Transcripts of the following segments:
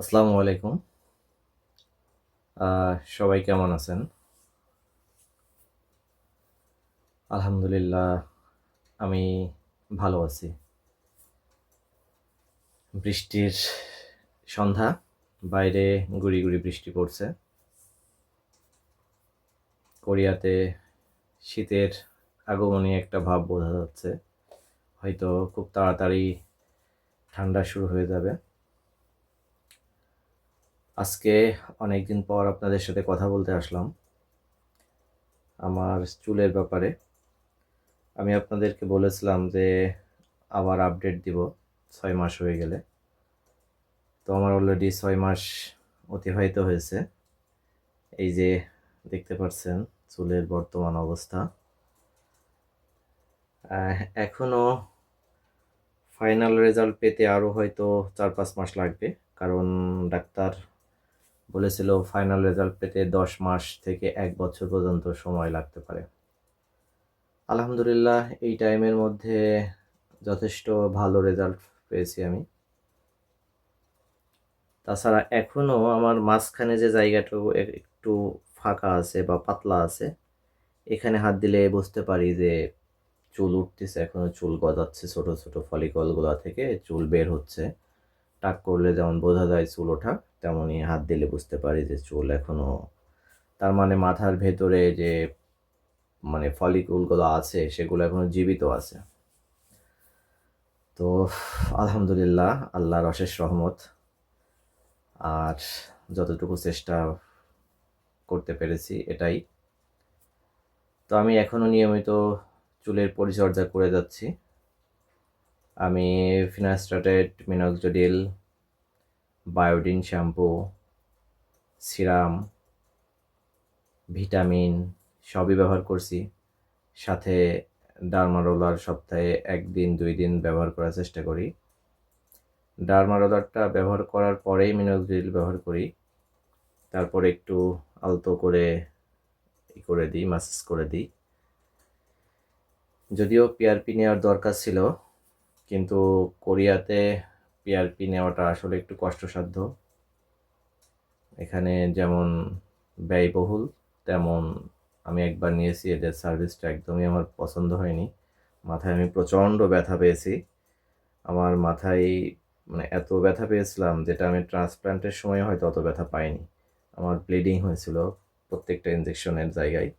আসসালামু আলাইকুম। সবাই কেমন আছেন? আলহামদুলিল্লাহ, আমি ভালো আছি। বৃষ্টির সন্ধ্যা, বাইরে গুড়ি গুড়ি বৃষ্টি পড়ছে। কোরিয়াতে শীতের আগমনী একটা ভাব বোঝা যাচ্ছে। হয়তো খুব তাড়াতাড়ি ঠান্ডা শুরু হয়ে যাবে। আজকে অনেকদিন পর আপনাদের সাথে কথা বলতে আসলাম আমার চুলের ব্যাপারে। আমি আপনাদেরকে বলেছিলাম যে আবার আপডেট দিব ছয় মাস হয়ে গেলে। তো আমার অলরেডি ছয় মাস অতিবাহিত হয়েছে। এই যে দেখতে পাচ্ছেন চুলের বর্তমান অবস্থা। আহ, এখনও ফাইনাল রেজাল্ট পেতে আরও হয়তো চার পাঁচ মাস লাগবে কারণ ডাক্তার বলেছিল ফাইনাল রেজাল্ট পেতে দশ মাস থেকে এক বছর পর্যন্ত সময় লাগতে পারে। আলহামদুলিল্লাহ, এই টাইমের মধ্যে যথেষ্ট ভালো রেজাল্ট পেয়েছি আমি। তাছাড়া এখনও আমার মাঝখানে যে জায়গাটুকু একটু ফাঁকা আছে বা পাতলা আছে, এখানে হাত দিলে বুঝতে পারি যে চুল উঠতেছে এখনও চুল গজাচ্ছে, ছোট ছোট ফলিকলগুলো থেকে চুল বের হচ্ছে। টাক করলে যেমন বোঝা যায় চুল ওঠা। তেমনই হাত দিলে বুঝতে পারি যে চুল এখনও, তার মানে মাথার ভেতরে যে মানে ফলিকুলগুলো আছে, সেগুলো এখনও জীবিত আছে। তো আলহামদুলিল্লাহ, আল্লাহর অশেষ রহমত। আর যতটুকু চেষ্টা করতে পেরেছি এটাই। তো আমি এখনও নিয়মিত চুলের পরিচর্যা করে যাচ্ছি। আমি finasteride minoxidil biotin shampoo serum vitamin সবই ব্যবহার করছি। সাথে ডার্মারোলার সপ্তাহে একদিন দুই দিন ব্যবহার করার চেষ্টা করি। ডার্মারোলারটা ব্যবহার করার পরেই মিনক্সোডিল ব্যবহার করি। তারপর একটু আলতো করে ই করে দিই ম্যাসেজ করে দিই। যদিও পিআরপি নেওয়ার দরকার ছিল, কিন্তু কোরিয়াতে পিআরপি নেওয়াটা আসলে একটু কষ্টসাধ্য। এখানে যেমন ব্যয়বহুল, তেমন আমি একবার নিয়েছি, এদের সার্ভিসটা একদমই আমার পছন্দ হয়নি। মাথায় আমি প্রচণ্ড ব্যথা পেয়েছি। আমার মাথায় মানে এত ব্যথা পেয়েছিলাম যেটা আমি ট্রান্সপ্লান্টের সময় হয়তো অত ব্যথা পাইনি। আমার ব্লিডিং হয়েছিল প্রত্যেকটা ইঞ্জেকশনের জায়গায়।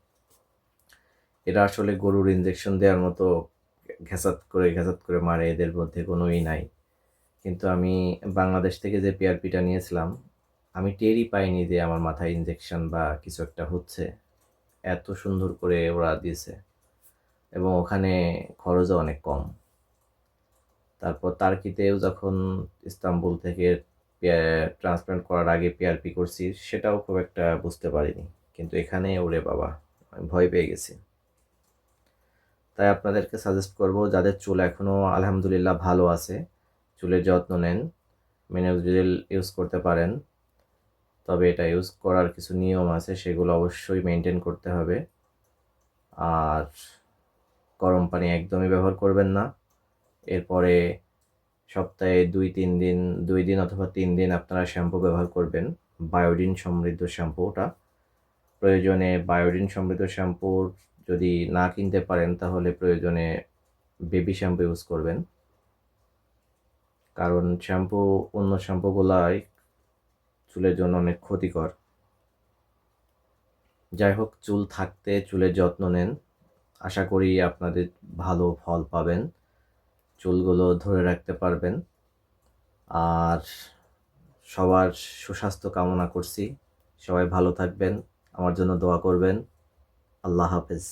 এরা আসলে গরুর ইঞ্জেকশন দেওয়ার মতো ঘেঁচাত করে ঘেঁচাত করে মারে, এদের মধ্যে কোনো ই নাই। কিন্তু আমি বাংলাদেশ থেকে যে পিআরপিটা নিয়েছিলাম, আমি টেরই পাইনি যে আমার মাথায় ইঞ্জেকশন বা কিছু একটা হচ্ছে। এত সুন্দর করে ওরা দিয়েছে। এবং ওখানে খরচও অনেক কম। তারপর তার্কিতেও যখন ইস্তাম্বুল থেকে ট্রান্সপ্লান্ট করার আগে পিআরপি করছি, সেটাও খুব একটা বুঝতে পারিনি। কিন্তু এখানে ওরে বাবা, আমি ভয় পেয়ে গেছি। তাই আপনাদেরকে সাজেস্ট করব, যাদের চুল এখনও আলহামদুলিল্লাহ ভালো আছে চুলের যত্ন নেন মিনোক্সিডিল ইউজ করতে পারেন। তবে এটা ইউজ করার কিছু নিয়ম আছে, সেগুলো অবশ্যই মেনটেন করতে হবে। আর গরম পানি একদমই ব্যবহার করবেন না। এরপরে সপ্তাহে দুই, তিন দিন, দুই দিন অথবা তিন দিন আপনারা শ্যাম্পু ব্যবহার করবেন। বায়োডিন সমৃদ্ধ শ্যাম্পুটা প্রয়োজনে বায়োডিন সমৃদ্ধ শ্যাম্পুর যদি না কিনতে পারেন, তাহলে প্রয়োজনে বেবি শ্যাম্পু ইউজ করবেন। কারণ শ্যাম্পু, অন্য শ্যাম্পুগুলাই চুলের জন্য অনেক ক্ষতিকর। যাই হোক চুল থাকতে চুলের যত্ন নেন। আশা করি আপনাদের ভালো ফল পাবেন। চুলগুলো ধরে রাখতে পারবেন। আর সবার সুস্বাস্থ্য কামনা করছি। সবাই ভালো থাকবেন। আমার জন্য দোয়া করবেন। আল্লাহ হাফেজ।